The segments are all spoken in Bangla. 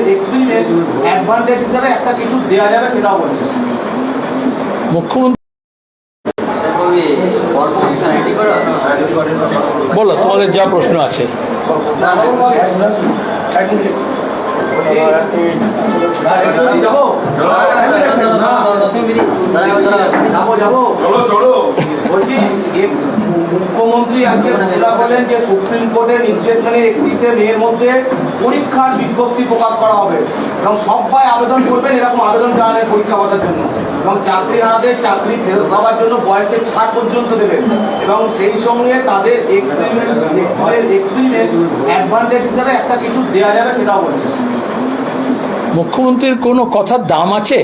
এক্সপিরিয়েন্স অ্যাডভান্টেজ হিসাবে একটা কিছু দেওয়া যাবে সেটাও বলছে। মুখ্যমন্ত্রী বলো তোমাদের যা প্রশ্ন আছে। মুখ্যমন্ত্রী আজকে ঘোষণা করলেন যে সুপ্রিম কোর্টের নির্দেশ মেনে একত্রিশে মেয়ের মধ্যে পরীক্ষার বিজ্ঞপ্তি প্রকাশ করা হবে এবং সবাই আবেদন করবেন এরকম আবেদন জানালেন পরীক্ষা বাজার জন্য এবং চাকরি হারাদের চাকরি ফেরত পাওয়ার জন্য বয়সের ছাড় পর্যন্ত দেবেন এবং সেই সঙ্গে তাদের এক্সপেরিমেন্ট এক্সপিরিয়েন্স অ্যাডভান্টেজ হিসাবে একটা কিছু দেওয়া যাবে সেটাও বলছে। মুখ্যমন্ত্রীর কোনো কথার দাম আছে?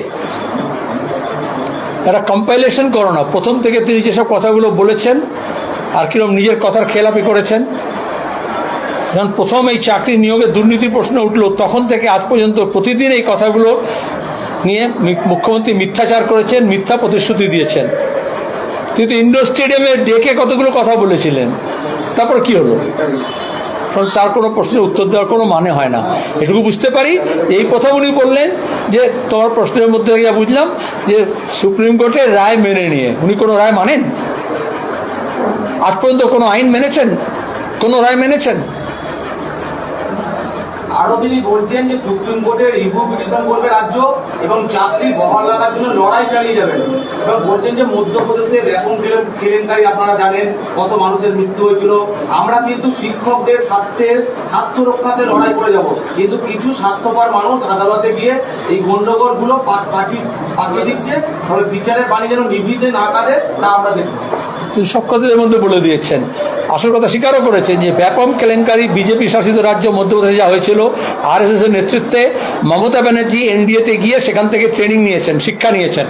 একটা কম্পাইলেশন করো না। প্রথম থেকে তিনি যেসব কথাগুলো বলেছেন, আর কিরম নিজের কথার খেলাপি করেছেন, যখন প্রথম এই চাকরি নিয়োগে দুর্নীতির প্রশ্ন উঠল, তখন থেকে আজ পর্যন্ত প্রতিদিন এই কথাগুলো নিয়ে মুখ্যমন্ত্রী মিথ্যাচার করেছেন, মিথ্যা প্রতিশ্রুতি দিয়েছেন। কিন্তু ইন্ডোর স্টেডিয়ামে ডেকে কতগুলো কথা বলেছিলেন। তারপর কি হলো? তার কোনো প্রশ্নের উত্তর দেওয়ার কোনো মানে হয় না। এটুকু বুঝতে পারি। এই কথা উনি বললেন যে, তোমার প্রশ্নের মধ্যে গিয়ে বুঝলাম যে, সুপ্রিম কোর্টের রায় মেনে নিয়ে। উনি কোনো রায় মানেন? আজ পর্যন্ত কোনো আইন মেনেছেন? কোনো রায় মেনেছেন? আরও তিনি বলছেন যে সুপ্রিম কোর্টের রিভিউ পিটিশন করবে রাজ্য এবং চাকরি বহাল রাখার জন্য লড়াই চালিয়ে যাবেন। এবং বলছেন যে মধ্যপ্রদেশের এখন কেলেঙ্কারি আপনারা জানেন, কত মানুষের মৃত্যু হয়েছিল। আমরা কিন্তু শিক্ষকদের স্বার্থের স্বার্থ রক্ষাতে লড়াই করে যাব। কিন্তু কিছু স্বার্থপর মানুষ আদালতে গিয়ে এই গন্ডগোলগুলো পাঠিয়ে পাঠিয়ে দিচ্ছে। তবে বিচারের বাণী যেন নিভৃতে না কাঁদে, তা আমরা দেখব। তিনি সব কথাদের মধ্যে বলে দিয়েছেন। আসল কথা স্বীকারও করেছেন যে ব্যাপক কেলেঙ্কারি বিজেপি শাসিত রাজ্য মধ্যপ্রদেশে যা হয়েছিল আর এস এর নেতৃত্বে মমতা ব্যানার্জি এনডিএতে গিয়ে সেখান থেকে ট্রেনিং নিয়েছেন, শিক্ষা নিয়েছেন।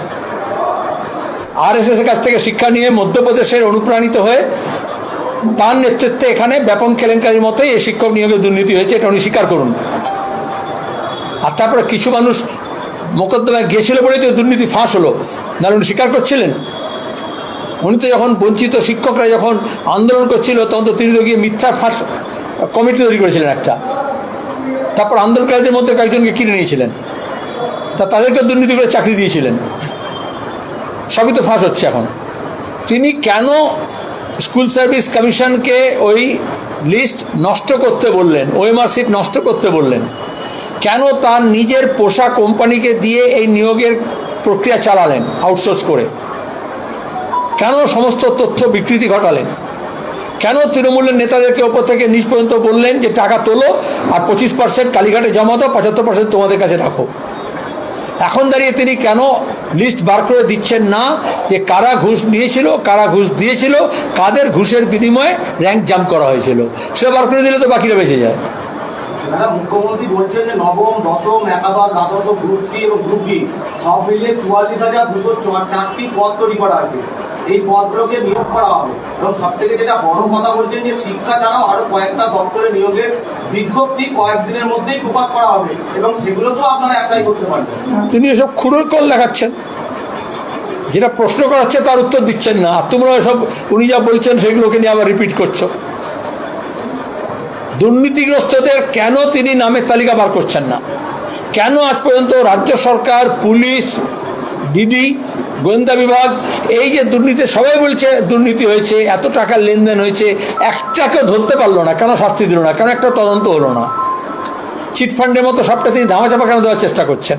আর এস এর কাছ থেকে শিক্ষা নিয়ে মধ্যপ্রদেশের অনুপ্রাণিত হয়ে তার নেতৃত্বে এখানে ব্যাপক কেলেঙ্কারির মতোই এই শিক্ষক নিয়োগে দুর্নীতি হয়েছে, এটা উনি স্বীকার করুন। আর তারপরে কিছু মানুষ মোকদ্দমায় গিয়েছিল বলেই তো দুর্নীতি ফাঁস হলো। নাহলে উনি স্বীকার করছিলেন? উনি তো যখন বঞ্চিত শিক্ষকরা যখন আন্দোলন করছিল, তখন তো তিনি তো গিয়ে মিথ্যা ফাঁস কমিটি তৈরি করেছিলেন একটা। তারপর আন্দোলনকারীদের মধ্যে কয়েকজনকে কিনে নিয়েছিলেন। তা তাদেরকে দুর্নীতি করে চাকরি দিয়েছিলেন। সবই তো ফাঁস হচ্ছে এখন। তিনি কেন স্কুল সার্ভিস কমিশনকে ওই লিস্ট নষ্ট করতে বললেন ওএমআর সিট নষ্ট করতে বললেন? কেন তার নিজের পোষা কোম্পানিকে দিয়ে এই নিয়োগের প্রক্রিয়া চালালেন, আউটসোর্স করে? কেন সমস্ত তথ্য বিকৃতি ঘটালেন? কেন তৃণমূলের নেতাদেরকে ওপর থেকে নিচ পর্যন্ত বললেন যে টাকা তোলো আর পঁচিশ পার্সেন্ট কালীঘাটে জমা দাও, পঁচাত্তর পার্সেন্ট তোমাদের কাছে রাখো? এখন দাঁড়িয়ে তিনি কেন লিস্ট বার করে দিচ্ছেন না যে কারা ঘুষ নিয়েছিল, কারা ঘুষ দিয়েছিল, কাদের ঘুষের বিনিময়ে র্যাঙ্ক জাম্প করা হয়েছিল? সে বার করে দিলে তো বাকিরা বেঁচে যায়। মুখ্যমন্ত্রী বলছেন যে নবম, দশম, একাদশ, দ্বাদশ, গ্রুপ সি এবং গ্রুপ বি সব মিলিয়ে চুয়াল্লিশ হাজার দুশো চারটি পদ তৈরি করা আছে এই পদগুলোকে নিয়োগ করা হবে। এবং সব থেকে যেটা বড় কথা বলছেন যে শিক্ষা ছাড়াও আরও কয়েকটা দপ্তরে নিয়োগের বিজ্ঞপ্তি কয়েকদিনের মধ্যেই প্রকাশ করা হবে। এবং সেগুলো তো আপনারা অ্যাপ্লাই করতে পারবেন। তিনি এসব খুঁড়োর কল দেখাচ্ছেন। যেটা প্রশ্ন করাচ্ছে তার উত্তর দিচ্ছেন না। তোমরা সব উনি যা বলছেন সেগুলোকে নিয়ে আবার রিপিট করছ। দুর্নীতিগ্রস্তদের কেন তিনি নামের তালিকা বার করছেন না? কেন আজ পর্যন্ত রাজ্য সরকার, পুলিশ, ডিডি গোয়েন্দা বিভাগ এই যে দুর্নীতি সবাই বলছে দুর্নীতি হয়েছে এত টাকার লেনদেন হয়েছে একটাকেও ধরতে পারল না কেন শাস্তি দিল না কেন একটা তদন্ত হলো না? চিটফান্ডের মতো সবটা তিনি ধামাচাপা কেন দেওয়ার চেষ্টা করছেন?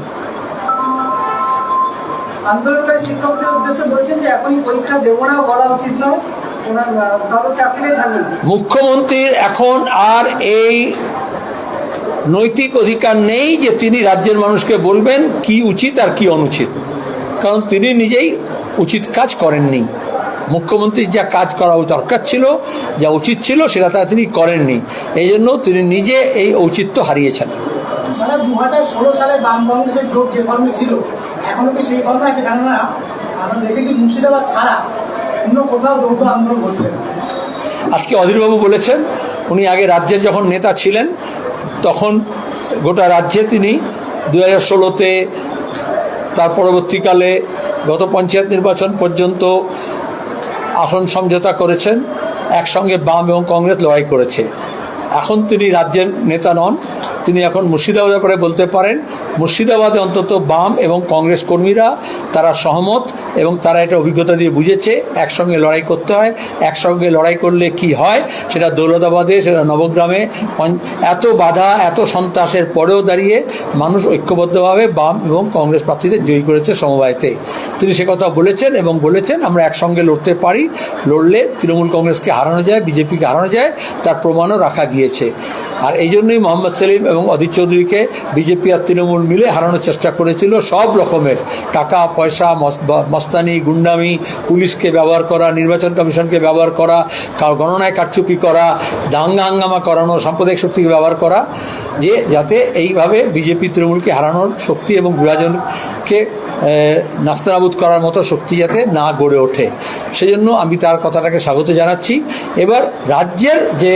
আন্দোলনকারী শিক্ষকদের উদ্দেশ্যে বলছেন যে এখনই পরীক্ষা দেবো না বলা উচিত নয়। ওনার আহ, ভালো চাকরি থাকবে মুখ্যমন্ত্রীর এখন আর এই নৈতিক অধিকার নেই যে তিনি রাজ্যের মানুষকে বলবেন কি উচিত আর কি অনুচিত। কারণ তিনি নিজেই উচিত কাজ করেননি। মুখ্যমন্ত্রীর যা কাজ করা দরকার ছিল যা উচিত ছিল সেটা তা তিনি করেননি। এই জন্য তিনি নিজে এই ঔচিত্য হারিয়েছেন। মানে দু হাজার ষোলো সালে বাম কংগ্রেসের জোট যে ছিল এখনও কি সেই আছে? কেননা আমরা দেখেছি মুর্শিদাবাদ ছাড়া অন্য কোথাও যৌথ আন্দোলন হচ্ছে আজকে অধীরবাবু বলেছেন উনি আগে রাজ্যের যখন নেতা ছিলেন তখন গোটা রাজ্যে তিনি দু হাজার ষোলোতে তার পরবর্তীকালে গত পঞ্চায়েত নির্বাচন পর্যন্ত আসন সমঝোতা করেছেন, একসঙ্গে বাম এবং কংগ্রেস লড়াই করেছে। এখন তিনি রাজ্যের নেতা নন, তিনি এখন মুর্শিদাবাদের করে বলতে পারেন, মুর্শিদাবাদে অন্তত বাম এবং কংগ্রেস কর্মীরা তারা সহমত এবং তারা এটা অভিজ্ঞতা দিয়ে বুঝেছে, একসঙ্গে লড়াই করতে হয়। একসঙ্গে লড়াই করলে কি হয়? সেটা দৌলতাবাদে, সেটা নবগ্রামে। এত বাধা, এত সন্ত্রাসের পরেও দাঁড়িয়ে মানুষ ঐক্যবদ্ধভাবে বাম এবং কংগ্রেস প্রার্থীদের জয়ী করেছে সমবায়তে তিনি সে কথা বলেছেন এবং বলেছেন, আমরা একসঙ্গে লড়তে পারি। লড়লে তৃণমূল কংগ্রেসকে হারানো যায়, বিজেপিকে হারানো যায়, তার প্রমাণও রাখা গিয়েছে। আর এই জন্যই মোহাম্মদ সেলিম এবং অধীর চৌধুরীকে বিজেপি আর তৃণমূল মিলে হারানোর চেষ্টা করেছিল সব রকমের। টাকা, পয়সা মস্তানি গুন্ডামি, পুলিশকে ব্যবহার করা, নির্বাচন কমিশনকে ব্যবহার করা গণনায় কারচুপি করা, দাঙ্গা হাঙ্গামা করানো, সাম্প্রদায়িক শক্তিকে ব্যবহার করা, যে যাতে এইভাবে বিজেপি তৃণমূলকে হারানোর শক্তি এবং বিভাজনকে নাস্তানাবুদ করার মতো শক্তি যাতে না গড়ে ওঠে। সেজন্য আমি তার কথাটাকে স্বাগত জানাচ্ছি। এবার রাজ্যের যে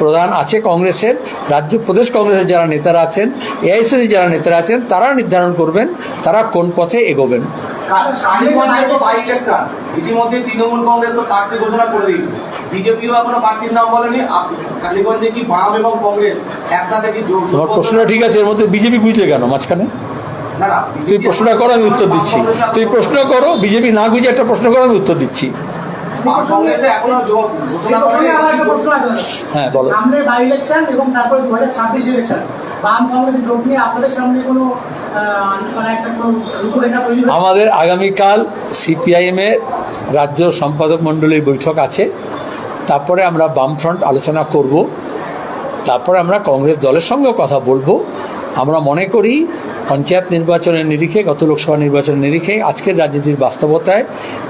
প্রধান আছে কংগ্রেসের, রাজ্য প্রদেশ কংগ্রেসের যারা নেতারা আছেন এআইসিসি যারা নেতারা আছেন, তারা নির্ধারণ করবেন তারা কোন পথে এগোবেন। কালীগঞ্জে তো বাই ইলেকশন ইতিমধ্যে তৃণমূল কংগ্রেস তো প্রার্থী ঘোষণা করে দিয়েছে। বিজেপিও এখনও প্রার্থীর নাম বলেনি। কালীগঞ্জে কি বাম এবং কংগ্রেস একসাথে কি তোমার প্রশ্নটা ঠিক আছে এর মধ্যে বিজেপি বুঝলে কেন? মাঝখানে? না না তুই প্রশ্নটা করো আমি উত্তর দিচ্ছি। তুই প্রশ্ন করো বিজেপি না বুঝে একটা প্রশ্ন করো আমি উত্তর দিচ্ছি। প্রশ্ন। হ্যাঁ, বলো। সামনে বাই ইলেকশন এবং তারপরে দু হাজার ছাব্বিশ ইলেকশন মানে? আমাদের আগামীকাল সিপিআইএমের রাজ্য সম্পাদক মণ্ডলীর বৈঠক আছে। তারপরে আমরা বামফ্রন্ট আলোচনা করব। তারপরে আমরা কংগ্রেস দলের সঙ্গে কথা বলব। আমরা মনে করি পঞ্চায়েত নির্বাচনের নিরিখে গত লোকসভা নির্বাচনের নিরিখে আজকের রাজনীতির বাস্তবতায়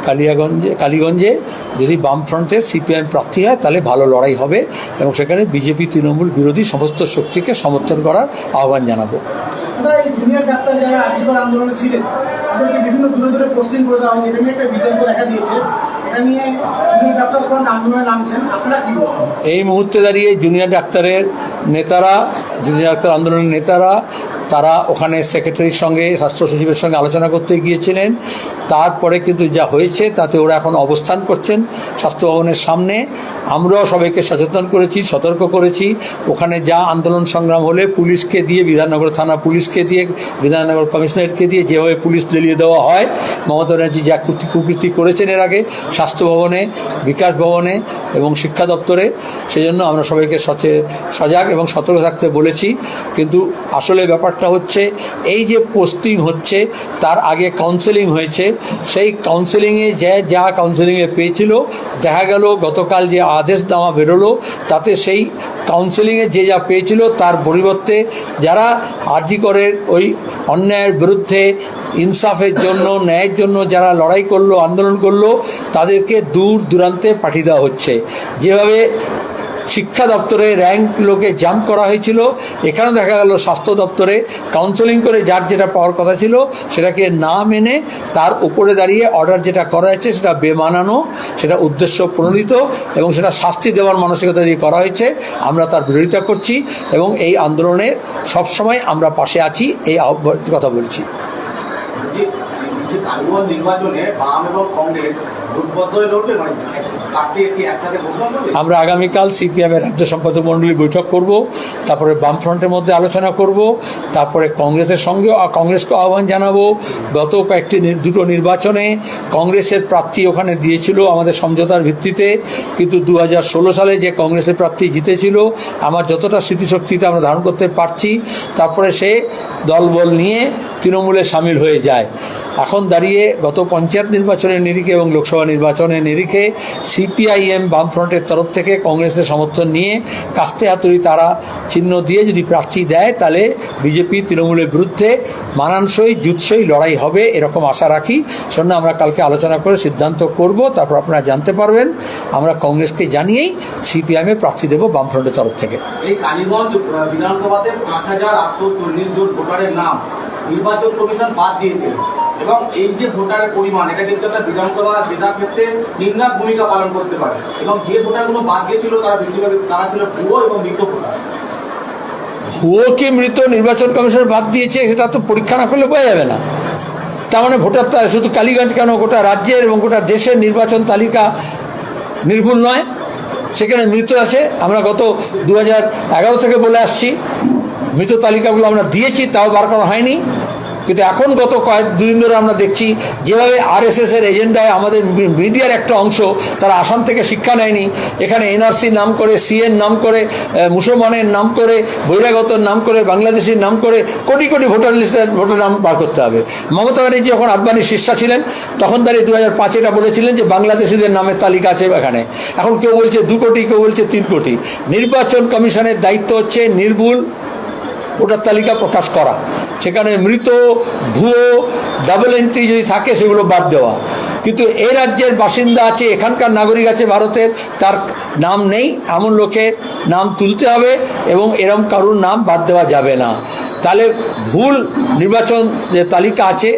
কালিয়াগঞ্জে কালীগঞ্জে যদি বামফ্রন্টে সিপিআইএম প্রার্থী হয় তাহলে ভালো লড়াই হবে এবং সেখানে বিজেপি তৃণমূল বিরোধী সমস্ত শক্তিকে সমর্থন করার আহ্বান জানাব। জুনিয়র ডাক্তার যারা আর্থিকর আন্দোলনে ছিলেন তাদেরকে বিভিন্ন দূরে দূরে পোস্টিং করে দেওয়া হয়েছে। এটা নিয়ে একটা বিতর্ক দেখা দিয়েছে। এটা নিয়ে জুনিয়র ডাক্তার ফ্রন্ট আন্দোলনে নামছেন। আপনারা কি এই মুহূর্তে দাঁড়িয়ে জুনিয়র ডাক্তারের নেতারা জুনিয়র ডাক্তার আন্দোলনের নেতারা তারা ওখানে সেক্রেটারির সঙ্গে স্বাস্থ্য সচিবের সঙ্গে আলোচনা করতে গিয়েছিলেন। তারপরে কিন্তু যা হয়েছে, তাতে ওরা এখন অবস্থান করছেন স্বাস্থ্য ভবনের সামনে। আমরাও সবাইকে সচেতন করেছি, সতর্ক করেছি। ওখানে যা আন্দোলন সংগ্রাম হলে পুলিশকে দিয়ে, বিধাননগর থানা পুলিশকে দিয়ে, বিধাননগর কমিশনারেটকে দিয়ে যেভাবে পুলিশ লেলিয়ে দেওয়া হয়, মমতা ব্যানার্জি যা কুতি- কুকীর্তি করেছেন এর আগে স্বাস্থ্য ভবনে বিকাশ ভবনে এবং শিক্ষা দপ্তরে, সেজন্য আমরা সবাইকে সচে, সজাগ এবং সতর্ক থাকতে বলেছি। কিন্তু আসলে ব্যাপারটা হচ্ছে, এই যে পোস্টিং হচ্ছে, তার আগে কাউন্সেলিং হয়েছে সেই কাউন্সেলিংয়ে যে যা কাউন্সেলিংয়ে পেয়েছিল, দেখা গেল, গতকাল যে আদেশনামা বেরোলো, তাতে সেই কাউন্সেলিংয়ে যে যা পেয়েছিল, তার পরিবর্তে যারা আর্জি করের ওই অন্যায়ের বিরুদ্ধে, ইনসাফের জন্য, ন্যায়ের জন্য যারা লড়াই করল, আন্দোলন করল, তাদেরকে দূর দূরান্তে পাঠিয়ে দেওয়া হচ্ছে। যেভাবে শিক্ষা দপ্তরে র্যাঙ্ক লোকে জাম্প করা হয়েছিল। এখানেও দেখা গেল স্বাস্থ্য দপ্তরে কাউন্সেলিং করে যার যেটা পাওয়ার কথা ছিল, সেটাকে না মেনে তার উপরে দাঁড়িয়ে অর্ডার যেটা করা হয়েছে, সেটা বেমানানো, সেটা উদ্দেশ্য প্রণোদিত এবং সেটা শাস্তি দেওয়ার মানসিকতা দিয়ে করা হয়েছে। আমরা তার বিরোধিতা করছি এবং এই আন্দোলনে সবসময় আমরা পাশে আছি, এই কথা বলছি। নির্বাচনে বাম এবং কংগ্রেস জোটবদ্ধ লড়বে আমরা আগামীকাল সিপিএমের রাজ্য সম্পাদক মণ্ডলী বৈঠক করব, তারপরে বামফ্রন্টের মধ্যে আলোচনা করব, তারপরে কংগ্রেসের সঙ্গে কংগ্রেসকে আহ্বান জানাব। গত কয়েকটি দুটো নির্বাচনে কংগ্রেসের প্রার্থী ওখানে দিয়েছিল আমাদের সমঝোতার ভিত্তিতে, কিন্তু দু হাজার ষোলো সালে যে কংগ্রেসের প্রার্থী জিতেছিল, আমার যতটা স্মৃতিশক্তিতে আমরা ধারণ করতে পারছি, তারপরে সে দলবল নিয়ে তৃণমূলে সামিল হয়ে যায়। এখন দাঁড়িয়ে গত পঞ্চায়েত নির্বাচনের নিরিখে এবং লোকসভা নির্বাচনের নিরিখে সিপিআইএম বামফ্রন্টের তরফ থেকে কংগ্রেসের সমর্থন নিয়ে কাস্তে হাতুড়ি তারা চিহ্ন দিয়ে যদি প্রার্থী দেয়, তাহলে বিজেপি তৃণমূলের বিরুদ্ধে মানানসই জুৎসই লড়াই হবে এরকম আশা রাখি। সেজন্য আমরা কালকে আলোচনা করে সিদ্ধান্ত করব, তারপর আপনারা জানতে পারবেন। আমরা কংগ্রেসকে জানিয়েই সিপিআইএমে প্রার্থী দেব বামফ্রন্টের তরফ থেকে। এই কালীগঞ্জ বিধানসভাতে পাঁচ হাজার আটশো চল্লিশ জন ভোটারের নাম। নির্বাচন কমিশন বাদ দিয়েছে। এবং এই যে ভোটারের পরিমাণ, এটা কিন্তু একটা বিধানসভা জেতার ক্ষেত্রে নির্ণায়ক ভূমিকা পালন করতে পারে। এবং যে ভোটারগুলো বাদ দিয়েছিল, তারা বেশিরভাগ তারা ছিল ভুয়ো এবং মৃত ভোটার। ভুয়ো কি মৃত নির্বাচন কমিশন বাদ দিয়েছে, সেটা তো পরীক্ষা না করলে বোঝা যাবে না। তার মানে ভোটার তা- শুধু কালীগঞ্জ কেন, গোটা রাজ্যের এবং গোটা দেশের নির্বাচন তালিকা নির্ভুল নয়। সেখানে মৃত আছে। আমরা গত দু থেকে বলে আসছি। মৃত তালিকাগুলো আমরা দিয়েছি, তাও বার করা হয়নি। কিন্তু এখন গত কয়েক, দুদিন ধরে আমরা দেখছি, যেভাবে আরএসএস এর এজেন্ডায় আমাদের মিডিয়ার একটা অংশ, তারা আসাম থেকে শিক্ষা নেয়নি। এখানে এনআরসি নাম করে সিএন নাম করে মুসলমানের নাম করে, বহিরাগতর নাম করে, বাংলাদেশের নাম করে, কোটি কোটি ভোটার লিস্টের ভোটার নাম বার করতে হবে। মমতা ব্যানার্জি যখন আফগানির শীর্ষা ছিলেন, তখন তারা দু হাজার পাঁচে এটা বলেছিলেন যে বাংলাদেশিদের নামের তালিকা আছে এখানে। এখন কেউ বলছে দু কোটি, কেউ বলছে তিন কোটি। নির্বাচন কমিশনের দায়িত্ব হচ্ছে নির্ভুল ওটার তালিকা প্রকাশ করা। সেখানে মৃত, ভুয়ো ডাবল এন্ট্রি যদি থাকে, সেগুলো বাদ দেওয়া। কিন্তু এই রাজ্যের বাসিন্দা আছে, এখানকার নাগরিক আছে ভারতের, তার নাম নেই, এমন লোকের নাম তুলতে হবে এবং এরম কারুর নাম বাদ দেওয়া যাবে না। তাহলে ভুল নির্বাচন যে তালিকা আছে,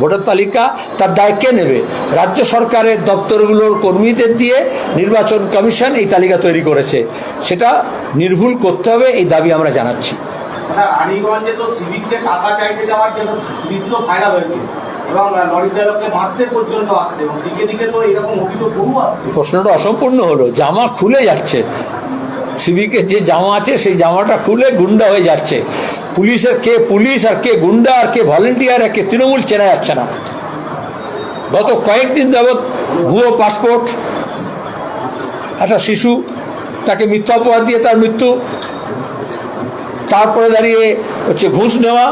ভোটার তালিকা, তার দায় কে নেবে? রাজ্য সরকারের দপ্তরগুলোর কর্মীদের দিয়ে নির্বাচন কমিশন এই তালিকা তৈরি করেছে। সেটা নির্ভুল করতে হবে, এই দাবি আমরা জানাচ্ছি। রানীগঞ্জে তো সিভিককে টাকা চাইতে যাওয়ার জন্য তীব্র ভাইরাল হয়েছে জামা খুলে যাচ্ছে। যে জামা আছে, সেই জামাটা খুলে গুন্ডা হয়ে যাচ্ছে। পুলিশের কে পুলিশ আর কে গুন্ডা আর কে ভলেন্টিয়ার আর কে তৃণমূল চেনা যাচ্ছে না। গত কয়েকদিন যাবৎ ভুয়ো পাসপোর্ট, একটা শিশু, তাকে মিথ্যা দিয়ে তার মৃত্যু তারপরে দাঁড়িয়ে হচ্ছে ঘুষ নেওয়া,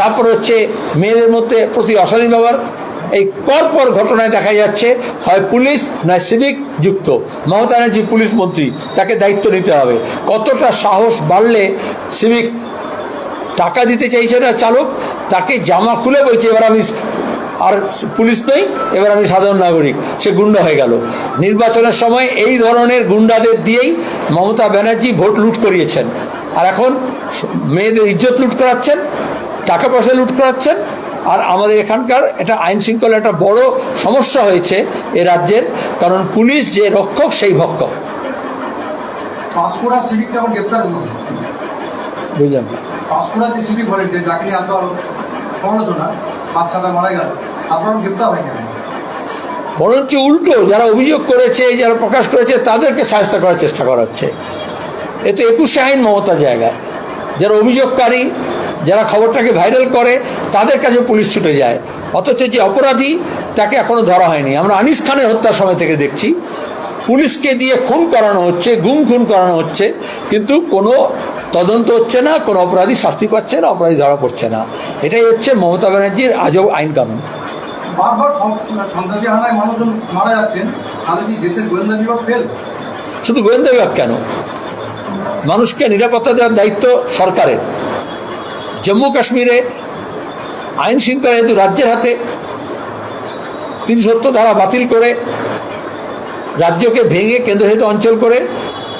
তারপরে হচ্ছে মেয়েদের মধ্যে প্রতি অশালীন ব্যবহার, এই পর পর ঘটনায় দেখা যাচ্ছে হয় পুলিশ নয় সিভিক যুক্ত। মমতা ব্যানার্জি পুলিশ মন্ত্রী, তাকে দায়িত্ব নিতে হবে। কতটা সাহস বাড়লে সিভিক টাকা দিতে চাইছে না চালক, তাকে জামা খুলে বলছে, এবার আমি আর পুলিশ নেই, এবার আমি সাধারণ নাগরিক। সে গুন্ডা হয়ে গেল। নির্বাচনের সময় এই ধরনের গুন্ডাদের দিয়েই মমতা ব্যানার্জি ভোট লুট করিয়েছেন। আর এখন মেয়েদের ইজ্জত লুট করাচ্ছেন টাকা পয়সা লুট করাচ্ছেন আর আমাদের এখানকার এটা আইন শৃঙ্খলা একটা বড় সমস্যা হয়েছে এ রাজ্যের কারণ পুলিশ যে রক্ষক সেই ভক্ষক। গ্রেপ্তার বরঞ্চ উল্টো যারা অভিযোগ করেছে যারা প্রকাশ করেছে তাদেরকে সাহায্য করার চেষ্টা করা হচ্ছে। এ তো একুশে আইন মমতা জায়গা। যারা অভিযোগকারী যারা খবরটাকে ভাইরাল করে তাদের কাছে পুলিশ ছুটে যায়। অথচ যে অপরাধী তাকে এখনও ধরা হয়নি। আমরা আনিস খানের হত্যার সময় থেকে দেখছি পুলিশকে দিয়ে খুন করানো হচ্ছে গুম খুন করানো হচ্ছে কিন্তু কোনো তদন্ত হচ্ছে না কোনো অপরাধী শাস্তি পাচ্ছে না অপরাধী ধরা পড়ছে না। এটাই হচ্ছে মমতা ব্যানার্জির আজব আইন কানুন। শুধু গোয়েন্দা বিভাগ কেন? মানুষকে নিরাপত্তা দেওয়ার দায়িত্ব সরকারের। জম্মু কাশ্মীরে আইন শৃঙ্খলা যেহেতু রাজ্যের হাতে তিনশো ধারা বাতিল করে রাজ্যকে ভেঙে কেন্দ্রশাসিত অঞ্চল করে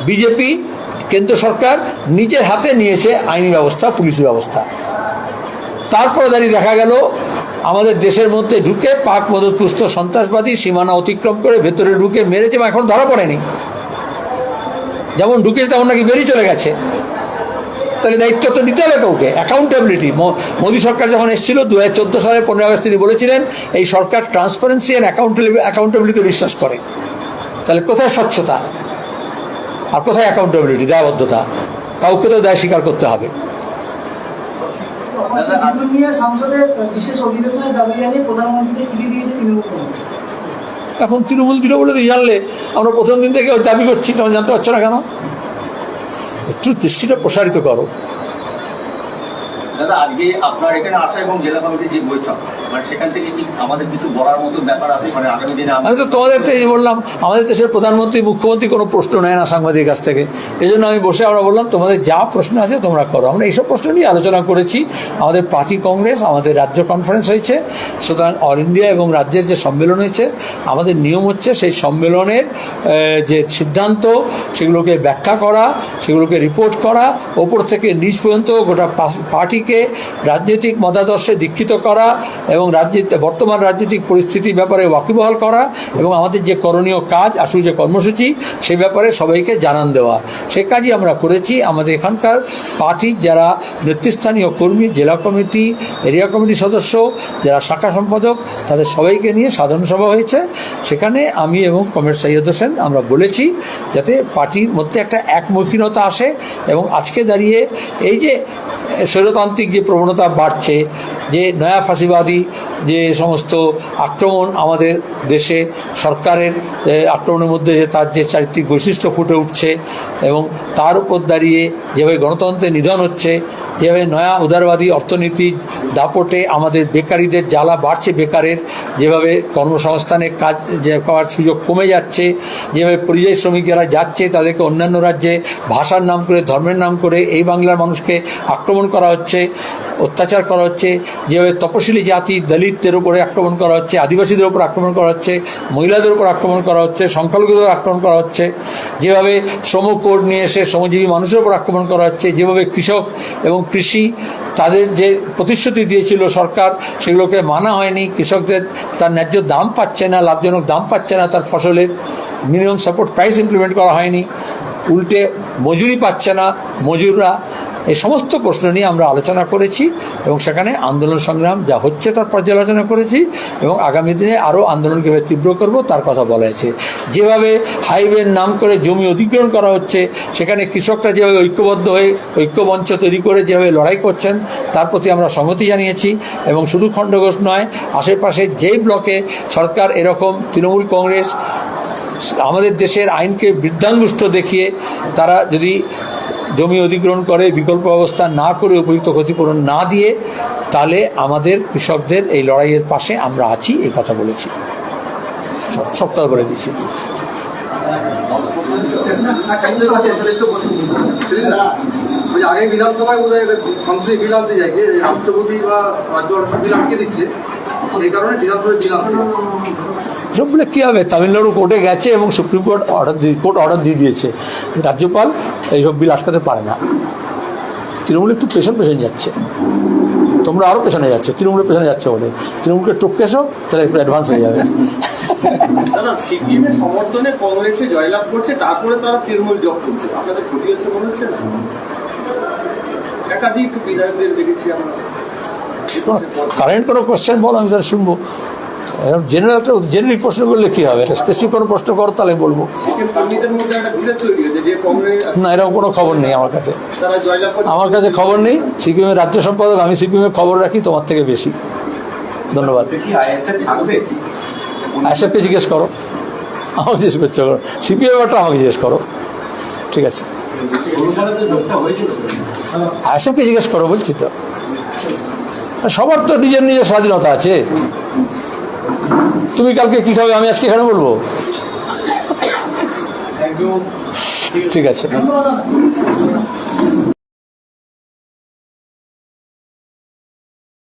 বিজেপি, কেন্দ্র সরকার নিজের হাতে নিয়েছে আইনি ব্যবস্থা পুলিশ ব্যবস্থা। তারপরে দাঁড়িয়ে দেখা গেল, আমাদের দেশের মধ্যে ঢুকে পাক মদতপুষ্ট সন্ত্রাসবাদী সীমানা অতিক্রম করে ভেতরে ঢুকে মেরেছে এখন ধরা পড়েনি। যেমন ঢুকেছে তেমন নাকি বেরিয়ে চলে গেছে। তাহলে দায়িত্ব তো নিতে হবে কাউকে। অ্যাকাউন্টেবিলিটি মোদী সরকার যখন এসেছিল দু হাজার চোদ্দ সালে পনেরো আগস্ট তিনি বলেছিলেন এই সরকার ট্রান্সপারেন্সি অ্যান্ড অ্যাকাউন্টেবিলিটিতে বিশ্বাস করে। তাহলে কোথায় স্বচ্ছতা? আর কোথায় অ্যাকাউন্টেবিলিটি দায়বদ্ধতা? কাউকে তো দায় স্বীকার করতে হবে। এখন তৃণমূল তৃণমূল তো জানলে আমরা প্রথম দিন থেকে দাবি করছি তোমার জানতে পারছ না কেন? একটু দৃষ্টিটা প্রসারিত করো। দাদা, আজকে আপনার এখানে আসা এবং জেলা কমিটির যে বৈঠক মানে মানে আমি তো তোমাদের এই বললাম, আমাদের দেশের প্রধানমন্ত্রী, মুখ্যমন্ত্রী কোনো প্রশ্ন নেয় না সাংবাদিকের কাছ থেকে। এই জন্য আমি বসে আমরা বললাম, তোমাদের যা প্রশ্ন আছে তোমরা করো। আমরা এইসব প্রশ্ন নিয়ে আলোচনা করেছি। আমাদের পার্টি কংগ্রেস, আমাদের রাজ্য কনফারেন্স হয়েছে। সুতরাং অল ইন্ডিয়া এবং রাজ্যের যে সম্মেলন হয়েছে, আমাদের নিয়ম হচ্ছে সেই সম্মেলনের যে সিদ্ধান্ত, সেগুলোকে ব্যাখ্যা করা, সেগুলোকে রিপোর্ট করা, ওপর থেকে নিচ পর্যন্ত গোটা পার্টিকে রাজনৈতিক মতাদর্শে দীক্ষিত করা এবং এবং রাজ্যের বর্তমান রাজনৈতিক পরিস্থিতির ব্যাপারে ওয়াকিবহাল করা এবং আমাদের যে করণীয় কাজ আসু যে কর্মসূচি, সে ব্যাপারে সবাইকে জানান দেওয়া। সে কাজই আমরা করেছি। আমাদের এখানকার পার্টির যারা নেতৃস্থানীয় কর্মী, জেলা কমিটি, এরিয়া কমিটি সদস্য, যারা শাখা সম্পাদক, তাদের সবাইকে নিয়ে সাধারণ সভা হয়েছে। সেখানে আমি এবং কমরেড সৈয়দ হোসেন আমরা বলেছি যাতে পার্টির মধ্যে একটা একমুখীনতা আসে এবং আজকে দাঁড়িয়ে এই যে স্বৈরতান্ত্রিক যে প্রবণতা বাড়ছে, যে নয়া ফাঁসিবাদী যে সমস্ত আক্রমণ আমাদের দেশে সরকারের আক্রমণের মধ্যে যে তার যে চারিত্রিক বৈশিষ্ট্য ফুটে উঠছে এবং তার উপর দাঁড়িয়ে যেভাবে গণতন্ত্রের নিধন হচ্ছে, যেভাবে নয়া উদারবাদী অর্থনীতির দাপটে আমাদের বেকারীদের জ্বালা বাড়ছে বেকারের, যেভাবে কর্মসংস্থানে কাজ পাওয়ার সুযোগ কমে যাচ্ছে, যেভাবে পরিযায়ী শ্রমিক যারা যাচ্ছে, তাদেরকে অন্যান্য রাজ্যে ভাষার নাম করে, ধর্মের নাম করে এই বাংলার মানুষকে আক্রমণ করা হচ্ছে অত্যাচার করা হচ্ছে, যেভাবে তপশিলি জাতি দলিতদের উপরে আক্রমণ করা হচ্ছে, আদিবাসীদের উপর আক্রমণ করা হচ্ছে, মহিলাদের উপর আক্রমণ করা হচ্ছে, সংখ্যালঘুদের আক্রমণ করা হচ্ছে, যেভাবে শ্রম কোড নিয়ে এসে শ্রমজীবী মানুষের উপর আক্রমণ করা হচ্ছে, যেভাবে কৃষক এবং কৃষি তাদের যে প্রতিশ্রুতি দিয়েছিল সরকার, সেগুলোকে মানা হয়নি, কৃষকদের তার ন্যায্য দাম পাচ্ছে না, লাভজনক দাম পাচ্ছে না, তার ফসলের মিনিমাম সাপোর্ট প্রাইস ইমপ্লিমেন্ট করা হয়নি, উল্টে মজুরি পাচ্ছে না, মজুররা এই সমস্ত প্রশ্ন নিয়ে আমরা আলোচনা করেছি এবং সেখানে আন্দোলন সংগ্রাম যা হচ্ছে তার পর্যালোচনা করেছি এবং আগামী দিনে আরও আন্দোলন কীভাবে তীব্র করব, তার কথা বলা হয়েছে। যেভাবে হাইওয়ের নাম করে জমি অধিগ্রহণ করা হচ্ছে, সেখানে কৃষকরা যেভাবে ঐক্যবদ্ধ হয়ে ঐক্যমঞ্চ তৈরি করে যেভাবে লড়াই করছেন, তার প্রতি আমরা সংহতি জানিয়েছি এবং শুধু খণ্ডঘোষ নয় আশেপাশে যেই ব্লকে সরকার এরকম তৃণমূল কংগ্রেস, আমাদের দেশের আইনকে বৃদ্ধাঙ্গুষ্ঠ দেখিয়ে তারা যদি জমি অধিগ্রহণ করে, বিকল্প ব্যবস্থা না করে উপযুক্ত ক্ষতিপূরণ না দিয়ে, তাহলে আমাদের কৃষকদের এই লড়াইয়ের পাশে আমরা আছি এই কথা বলেছি। সপ্তাহ করে দিচ্ছি আগে বিধানসভায় রাষ্ট্রপতি বা দিচ্ছে আনতে যাচ্ছে। সবগুলো কী হবে? তামিলনাড়ু কোর্টে গেছে এবং সুপ্রিম কোর্ট অর্ডার দিয়ে কোর্ট অর্ডার দিয়ে দিয়েছে। রাজ্যপাল এইসব বিল আটকাতে পারে না। তৃণমূল একটু পেছন পেছন যাচ্ছে। তোমরা আরও পেছনে যাচ্ছ। তৃণমূলের পেছনে যাচ্ছে বলে। তৃণমূলকে টপকে এসো তাহলে একটু অ্যাডভান্স হয়ে যাবে। দাদা সিপিএম এর সমর্থনে কংগ্রেসে জয়লাভ করছে তারপরে তারা তৃণমূল জব করছে। আপনাদের ক্ষতি হচ্ছে মনে হচ্ছে না? একাধিক বিধায়কদের দেখেছি আমরা। কারেন্ট কোনো কোশ্চেন বলো আমি তাহলে শুনব। এরকম জেনারেল একটা জেনারেল প্রশ্ন করলে কী হবে? স্পেসিফিক কোনো প্রশ্ন করো, তাহলে বলব। না, এরকম কোনো খবর নেই আমার কাছে। আমার কাছে খবর নেই। সিপিএমের রাজ্য সম্পাদক, আমি সিপিএমের খবর রাখি, তোমার থেকে বেশি। ধন্যবাদ। আইএসএফকে জিজ্ঞেস করো। আমাকে জিজ্ঞেস করছ করো সিপিএম একটা আমাকে জিজ্ঞেস করো। ঠিক আছে। আইএসএফকে জিজ্ঞেস করো, বলছি তো। সবার তো নিজের নিজের স্বাধীনতা আছে। তুমি কালকে কি খাবে? আমি আজকে এখানে বলব। ঠিক আছে।